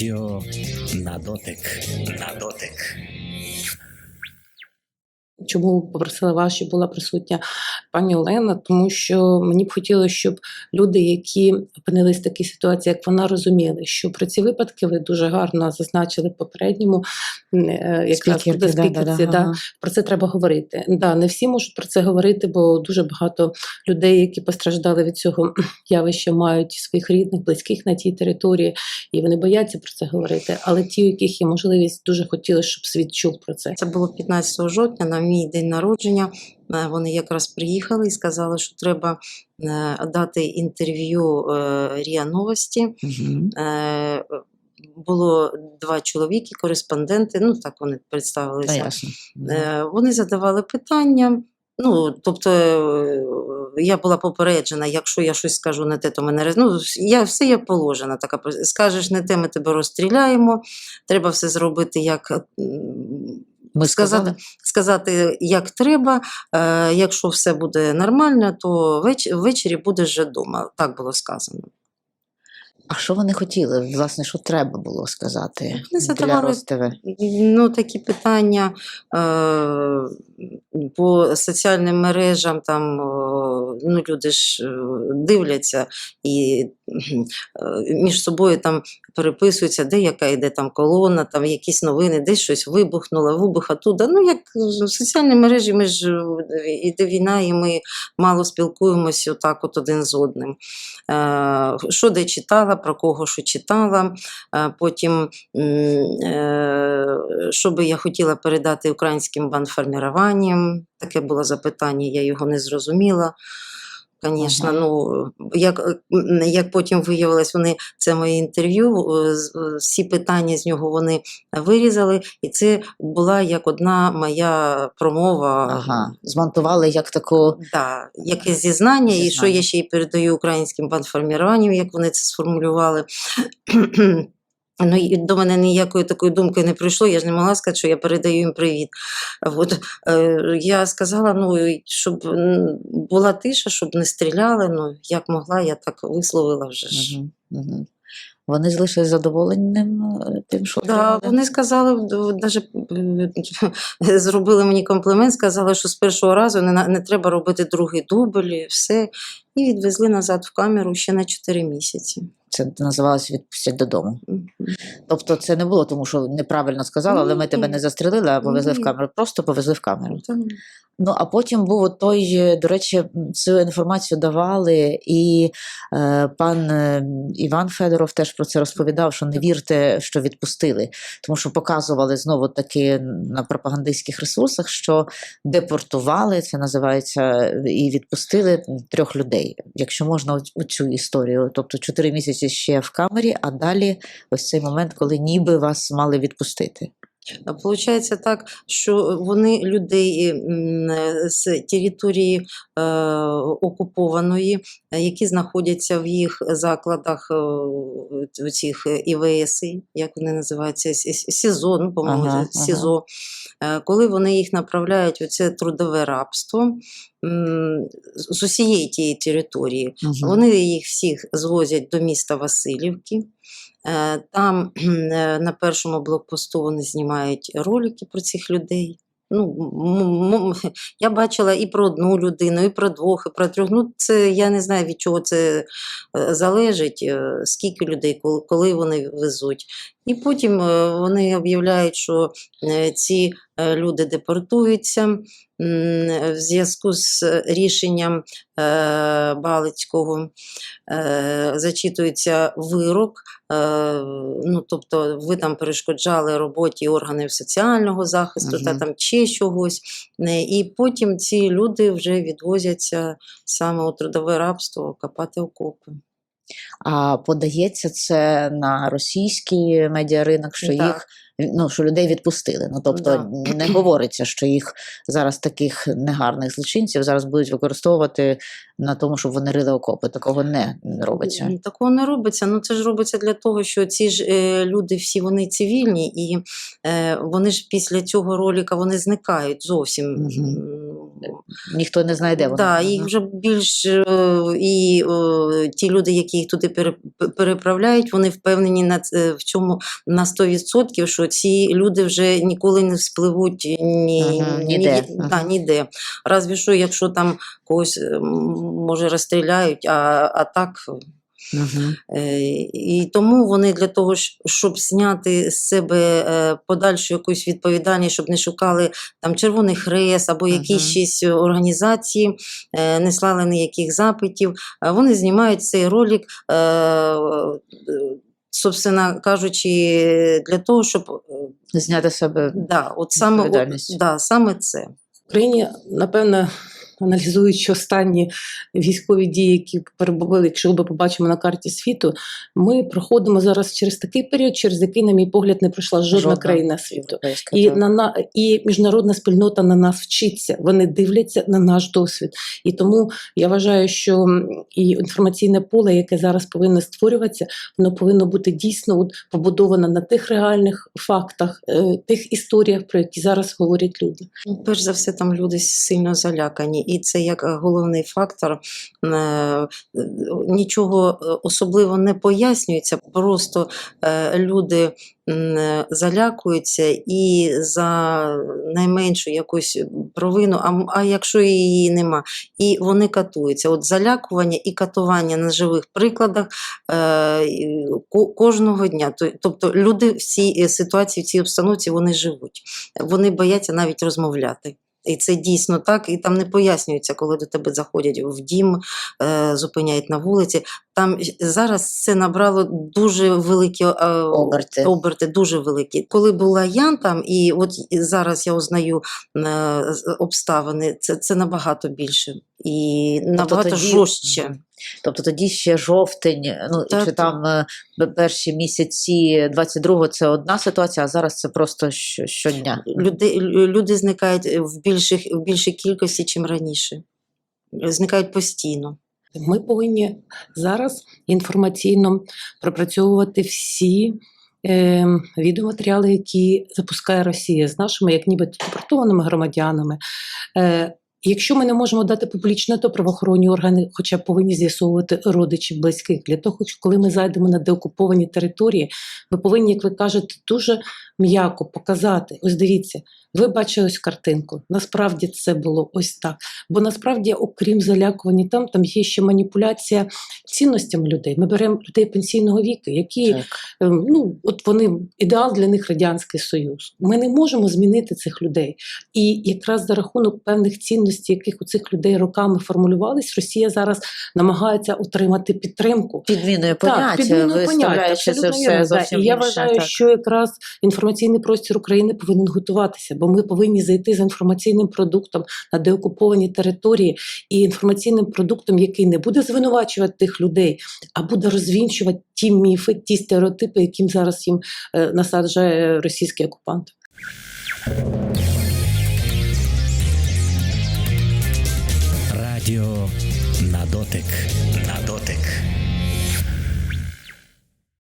Радіо на дотик. На дотик. Чому попросила вас, щоб була присутня пані Олена? Тому що мені б хотілося, щоб люди, які опинились в такій ситуації, як вона, розуміли, що про ці випадки ви дуже гарно зазначили попередньому е, якраз да, да, да, да, ага. про це треба говорити. Да, не всі можуть про це говорити, бо дуже багато людей, які постраждали від цього явища, мають своїх рідних, близьких на тій території, і вони бояться про це говорити. Але ті, у яких є можливість, дуже хотіли, щоб світ чув про це. Це було 15 жовтня, на мій день народження. Е, Вони якраз приїхали і сказали, що треба е, дати інтерв'ю е, РІА Новості. Було два чоловіки, кореспонденти, ну так вони представилися. ясно. Вони задавали питання. Ну, тобто я була попереджена, якщо я щось скажу не те, то мене ну, я все як положена. Така скажеш не те, ми тебе розстріляємо. Треба все зробити як Ми сказати, сказали, сказати, як треба. Е, якщо все буде нормально, то веч- ввечері будеш вже вдома. Так було сказано. А що вони хотіли? Власне, що треба було сказати Вони для Ростове? Ну, такі питання е, по соціальним мережам, там о, ну, люди ж е, дивляться і е, між собою там переписуються, де яка йде там колона, там якісь новини, десь щось вибухнуло, вибух оттуда. Ну, як е, соціальні мережі, ми ж е, іде війна, і ми мало спілкуємося отак от один з одним. Е, Що де читала, про кого що читала. Потім, е, що би я хотіла передати українським банформіруванням, таке було запитання, я його не зрозуміла. Звісно, ну як, як потім виявилось, вони це моє інтерв'ю, е, е, всі питання з нього вони вирізали, і це була як одна моя промова. Ага, змонтували як таку. Да, якесь зізнання, і що я ще й передаю українським бандформіруванням, як вони це сформулювали. Ну, і до мене ніякої такої думки не прийшло, я ж не могла сказати, що я передаю їм привіт. От, е, я сказала, ну, щоб була тиша, щоб не стріляли. Ну, як могла, я так висловила вже ж. Мгм, мгм. Вони залишились задоволеним е, тим, що Да, вони сказали, навіть зробили мені комплімент, сказали, що з першого разу не, не треба робити другий дубль, і все. І відвезли назад в камеру ще на 4 місяці. Це називалось відпустять додому. Тобто це не було тому, що неправильно сказали, але ми тебе не застрелили, а повезли в камеру. Просто повезли в камеру. Ну а потім був той, е, до речі, цю інформацію давали, і е, пан е, Іван Федоров теж про це розповідав, що не вірте, що відпустили, тому що показували знову таки на пропагандистських ресурсах, що депортували, це називається, і відпустили трьох людей. Якщо можна оць- оцю історію, тобто чотири місяці ще в камері, а далі ось цей момент, коли ніби вас мали відпустити. Получається так, що вони людей е, з території е, окупованої, е, які знаходяться в їх закладах, е, цих ІВС, як вони називаються, СІЗО, ну, по-моєму, Ага, СІЗО. Е, Коли вони їх направляють у це трудове рабство з усієї тієї території, Мгм. вони їх всіх звозять до міста Васильівки. Е, Там е, на першому блокпосту вони знімають ролики про цих людей. Ну, я бачила і про одну людину, і про двох, і про трьох. Ну, це я не знаю, від чого це е, залежить, скільки людей, коли, вони везуть. І потім вони об'являють, що ці люди депортуються в зв'язку з рішенням е, Балицького. Е, Зачитується вирок, е, ну, тобто ви там перешкоджали роботі органів соціального захисту та там ще чогось. Е, І потім ці люди вже відвозяться саме у трудове рабство копати окопи. А подається це на російський медіаринок, що Так. їх ну що людей відпустили. Ну тобто Да. не говориться, що їх зараз таких негарних злочинців зараз будуть використовувати на тому, щоб вони рили окопи. Такого не робиться. Такого не робиться. Ну це ж робиться для того, що ці ж е, люди всі вони цивільні, і е, вони ж після цього ролика вони зникають зовсім. Мгм. Ніхто не знайде вони. Да, їх вже більш е, і ті люди, які їх туди переправляють, вони впевнені на в цьому на 100%, що ці люди вже ніколи не вспливуть ні, Мгм, ніде. ні- да, ніде. Разві що, якщо там когось може розстріляють, а, а так. Е, І тому вони для того, щоб зняти з себе е, подальшу якусь відповідальність, щоб не шукали там Червоний Хрест або якісь щось організації, е, не слали ніяких запитів. Вони знімають цей ролик, собственно кажучи, для того, щоб Зняти себе. да, от саме, от, да, саме це. В Україні, напевно, аналізуючи останні військові дії, які перебували, якщо ми побачимо на карті світу, ми проходимо зараз через такий період, через який, на мій погляд, не пройшла жодна, Жодна країна світу. І так. на на і міжнародна спільнота на нас вчиться. Вони дивляться на наш досвід. І тому я вважаю, що і інформаційне поле, яке зараз повинно створюватися, воно повинно бути дійсно от, побудовано на тих реальних фактах, е, тих історіях, про які зараз говорять люди. Ну, Перш за все, там люди сильно залякані, і це як е, головний фактор. Е, Нічого е, особливо не пояснюється, просто люди залякуються і за найменшу якусь провину, а, а якщо її нема, і вони катуються. От залякування і катування на живих прикладах е, кожного дня. Тобто люди в цій ситуації, в цій обстановці вони живуть вони бояться навіть розмовляти. І це дійсно так, і там не пояснюється, коли до тебе заходять в дім, е, зупиняють на вулиці. Там зараз це набрало дуже великі е, Оберти. оберти, дуже великі. Коли була я там, і от зараз я узнаю е, обставини, це, це набагато більше і набагато тоді- жорстче. Тобто тоді ще жовтень, ну Так. чи там е, перші місяці 22-го це одна ситуація, а зараз це просто щодня. Люди, люди зникають в більших в більшій кількості, чим раніше. Зникають постійно. Ми повинні зараз інформаційно пропрацьовувати всі е, відеоматеріали, які запускає Росія з нашими, як ніби депортованими громадянами. Якщо ми не можемо дати публічно, то правоохоронні органи, хоча б повинні з'ясовувати родичів близьких. Для того, коли ми зайдемо на деокуповані території, ми повинні, як ви кажете, дуже м'яко показати. Ось дивіться, ви бачили ось картинку. Насправді це було ось так. Бо насправді, окрім залякування, там там є ще маніпуляція цінностями людей. Ми беремо людей пенсійного віку, які Так. ем, ну от вони ідеал для них радянський союз. Ми не можемо змінити цих людей. І якраз за рахунок певних цінностей, яких у цих людей роками формулювались, Росія зараз намагається отримати підтримку. Підміною Так, поняття, поняття, виставляючи це все зовсім І я вважаю, так. що якраз інформаційний простір України повинен готуватися, бо ми повинні зайти з інформаційним продуктом на деокуповані території і інформаційним продуктом, який не буде звинувачувати тих людей, а буде розвінчувати ті міфи, ті стереотипи, яким зараз їм е, насаджує російський окупант. Радіо на дотик.